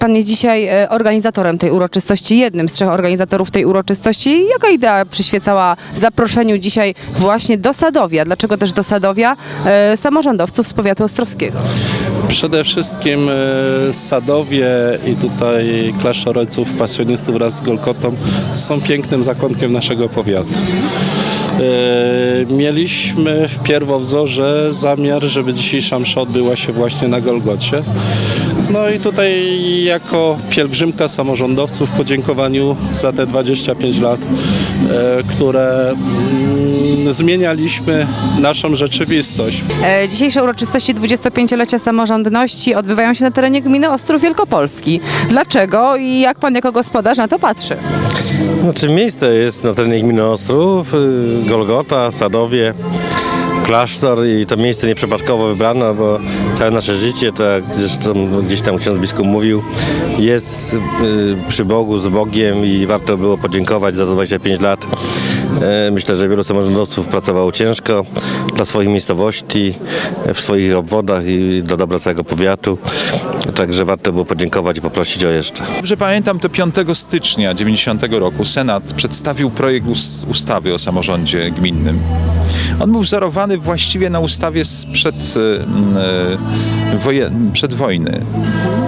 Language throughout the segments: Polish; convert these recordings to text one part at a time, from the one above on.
Pan jest dzisiaj e, organizatorem tej uroczystości, jednym z trzech organizatorów tej uroczystości. Jaka idea przyświecała zaproszeniu dzisiaj właśnie do Sadowia? Dlaczego też do Sadowia e, samorządowców z powiatu ostrowskiego? Przede wszystkim e, Sadowie i tutaj klasztor ojców pasjonistów wraz z Golgotą są pięknym zakątkiem naszego powiatu. E, Mieliśmy w pierwowzorze zamiar, żeby dzisiejsza msza odbyła się właśnie na Golgocie. No i tutaj jako pielgrzymka samorządowców w podziękowaniu za te 25 lat, e, które mm, zmienialiśmy naszą rzeczywistość. E, Dzisiejsze uroczystości 25-lecia samorządności odbywają się na terenie gminy Ostrów Wielkopolski. Dlaczego i jak pan jako gospodarz na to patrzy? Znaczy miejsce jest na terenie gminy Ostrów, y, Golgota, Sadowie, klasztor i to miejsce nieprzypadkowo wybrano, bo całe nasze życie, tak zresztą gdzieś tam ksiądz biskup mówił, jest y, przy Bogu, z Bogiem i warto było podziękować za te 25 lat. E, Myślę, że wielu samorządowców pracowało ciężko dla swoich miejscowości, w swoich obwodach i dla dobra całego powiatu. Także warto było podziękować i poprosić o jeszcze. Dobrze pamiętam, to 5 stycznia 90 roku Senat przedstawił projekt us- ustawy o samorządzie gminnym. On był wzorowany właściwie na ustawie sprzed, e, m, e, przed wojny,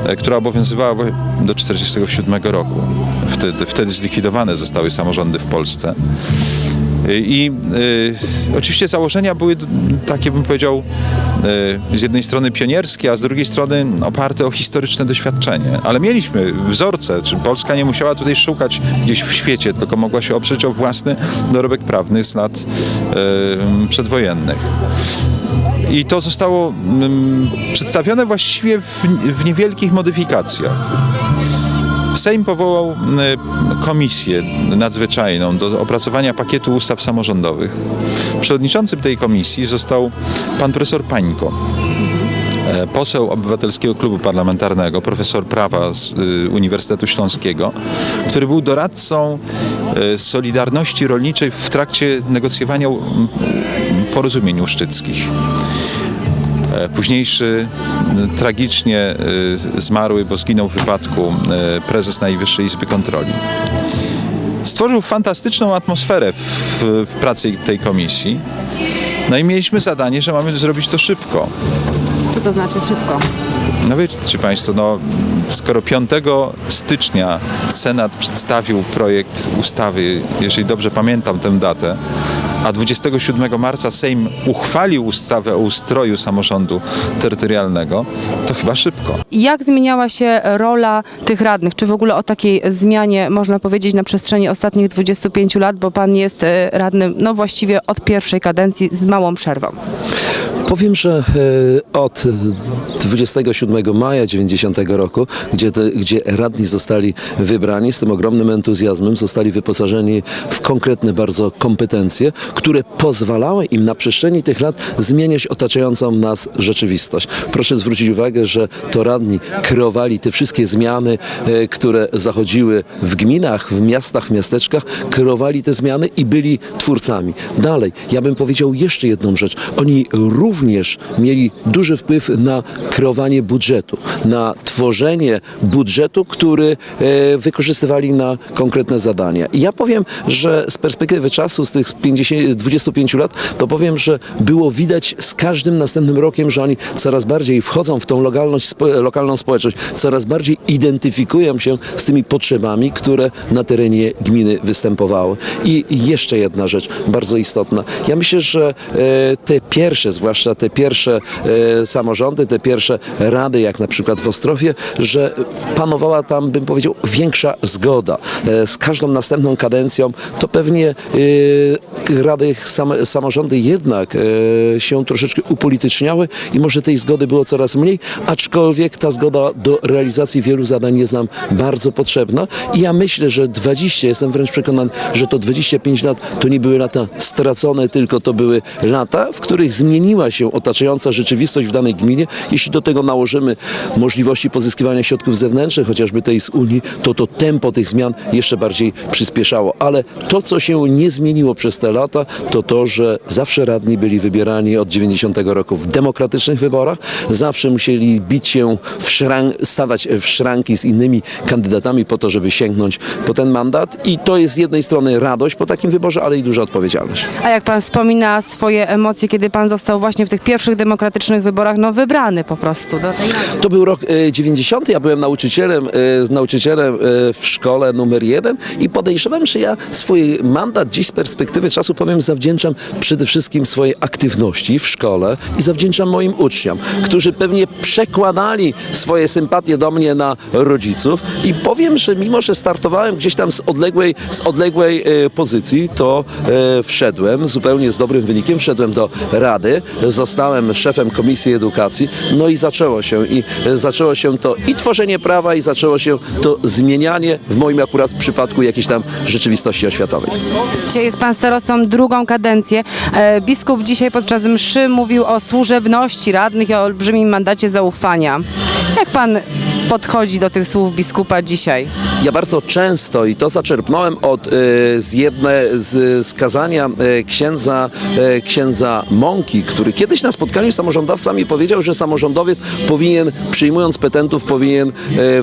e, która obowiązywała do 1947 roku. Wtedy, wtedy zlikwidowane zostały samorządy w Polsce. I y, oczywiście założenia były takie, bym powiedział, y, z jednej strony pionierskie, a z drugiej strony oparte o historyczne doświadczenie. Ale mieliśmy wzorce, czy Polska nie musiała tutaj szukać gdzieś w świecie, tylko mogła się oprzeć o własny dorobek prawny z lat y, przedwojennych. I to zostało mm, przedstawione właściwie w, w niewielkich modyfikacjach. Sejm powołał e, komisję nadzwyczajną do opracowania pakietu ustaw samorządowych. Przewodniczącym tej komisji został pan profesor Pańko. e, Poseł Obywatelskiego Klubu Parlamentarnego, profesor prawa z y, Uniwersytetu Śląskiego, który był doradcą e, Solidarności Rolniczej w trakcie negocjowania mm, porozumień uszczyckich. E, Późniejszy tragicznie e, zmarły, bo zginął w wypadku e, prezes Najwyższej Izby Kontroli. Stworzył fantastyczną atmosferę w, w pracy tej komisji. No i mieliśmy zadanie, że mamy zrobić to szybko. Co to znaczy szybko? No wiecie Państwo, no, skoro 5 stycznia Senat przedstawił projekt ustawy, jeżeli dobrze pamiętam tę datę, a 27 marca Sejm uchwalił ustawę o ustroju samorządu terytorialnego, to chyba szybko. Jak zmieniała się rola tych radnych? Czy w ogóle o takiej zmianie można powiedzieć na przestrzeni ostatnich 25 lat, bo pan jest e, radnym no właściwie od pierwszej kadencji z małą przerwą. Powiem, że e, od 27 maja 90 roku, gdzie, te, gdzie radni zostali wybrani z tym ogromnym entuzjazmem, zostali wyposażeni w konkretne bardzo kompetencje, które pozwalały im na przestrzeni tych lat zmieniać otaczającą nas rzeczywistość. Proszę zwrócić uwagę, że to radni kreowali te wszystkie zmiany, e, które zachodziły w gminach, w miastach, w miasteczkach, kreowali te zmiany i byli twórcami. Dalej, ja bym powiedział jeszcze jedną rzecz. Oni również mieli duży wpływ na kreowanie budżetu, na tworzenie budżetu, który e, wykorzystywali na konkretne zadania. I ja powiem, że z perspektywy czasu, z tych 50, 25 lat, to powiem, że było widać z każdym następnym rokiem, że oni coraz bardziej wchodzą w tą lokalność, lokalną społeczność, coraz bardziej identyfikują się z tymi potrzebami, które na terenie gminy występowały. I jeszcze jedna rzecz bardzo istotna. Ja myślę, że e, te pierwsze, zwłaszcza te pierwsze e, samorządy, te pierwsze rady, jak na przykład w Ostrofie, że panowała tam, bym powiedział, większa zgoda. E, z każdą następną kadencją to pewnie e, rady, samorządy jednak się troszeczkę upolityczniały i może tej zgody było coraz mniej, aczkolwiek ta zgoda do realizacji wielu zadań jest nam bardzo potrzebna i ja myślę, że 20, jestem wręcz przekonany, że to 25 lat to nie były lata stracone, tylko to były lata, w których zmieniła się otaczająca rzeczywistość w danej gminie, jeśli do tego nałożymy możliwości pozyskiwania środków zewnętrznych, chociażby tej z Unii, to to tempo tych zmian jeszcze bardziej przyspieszało. Ale to, co się nie zmieniło przez te lata, to to, że zawsze radni byli wybierani od 90 roku w demokratycznych wyborach, zawsze musieli bić się w stawać w szranki z innymi kandydatami po to, żeby sięgnąć po ten mandat i to jest z jednej strony radość po takim wyborze, ale i duża odpowiedzialność. A jak pan wspomina swoje emocje, kiedy pan został właśnie w tych pierwszych demokratycznych wyborach, no wybrany po prostu do tej? To był rok e, 90. Ja byłem nauczycielem, e, nauczycielem e, w szkole numer jeden i podejrzewam, że ja swój mandat dziś z perspektywy czasu powiem zawdzięczam przede wszystkim swojej aktywności w szkole i zawdzięczam moim uczniom, którzy pewnie przekładali swoje sympatie do mnie na rodziców i powiem, że mimo, że startowałem gdzieś tam z odległej, z odległej e, pozycji, to e, wszedłem zupełnie z dobrym wynikiem, wszedłem do Rady, zostałem szefem Komisji Edukacji, no i zaczęło się i e, zaczęło się to i tworzenie prawa i zaczęło się to zmienianie w moim akurat przypadku jakiejś tam rzeczywistości oświatowej. Dzisiaj jest pan starostą drugą kadencję. E, Biskup dzisiaj podczas mszy mówił o służebności radnych i o olbrzymim mandacie zaufania. Jak pan podchodzi do tych słów biskupa dzisiaj? Ja bardzo często i to zaczerpnąłem od e, z jedne z, z kazania e, księdza, e, księdza Mąki, który kiedyś na spotkaniu z samorządowcami powiedział, że samorządowiec powinien, przyjmując petentów, powinien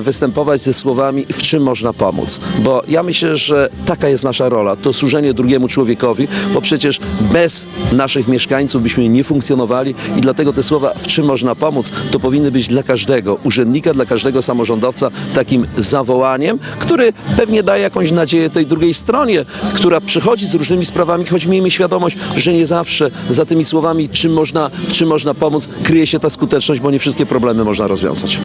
występować ze słowami w czym można pomóc. Bo ja myślę, że taka jest nasza rola, to służenie drugiemu człowiekowi, bo przecież bez naszych mieszkańców byśmy nie funkcjonowali i dlatego te słowa w czym można pomóc, to powinny być dla każdego urzędnika, dla samorządowca takim zawołaniem, który pewnie daje jakąś nadzieję tej drugiej stronie, która przychodzi z różnymi sprawami, choć miejmy świadomość, że nie zawsze za tymi słowami czym można, w czym można pomóc kryje się ta skuteczność, bo nie wszystkie problemy można rozwiązać.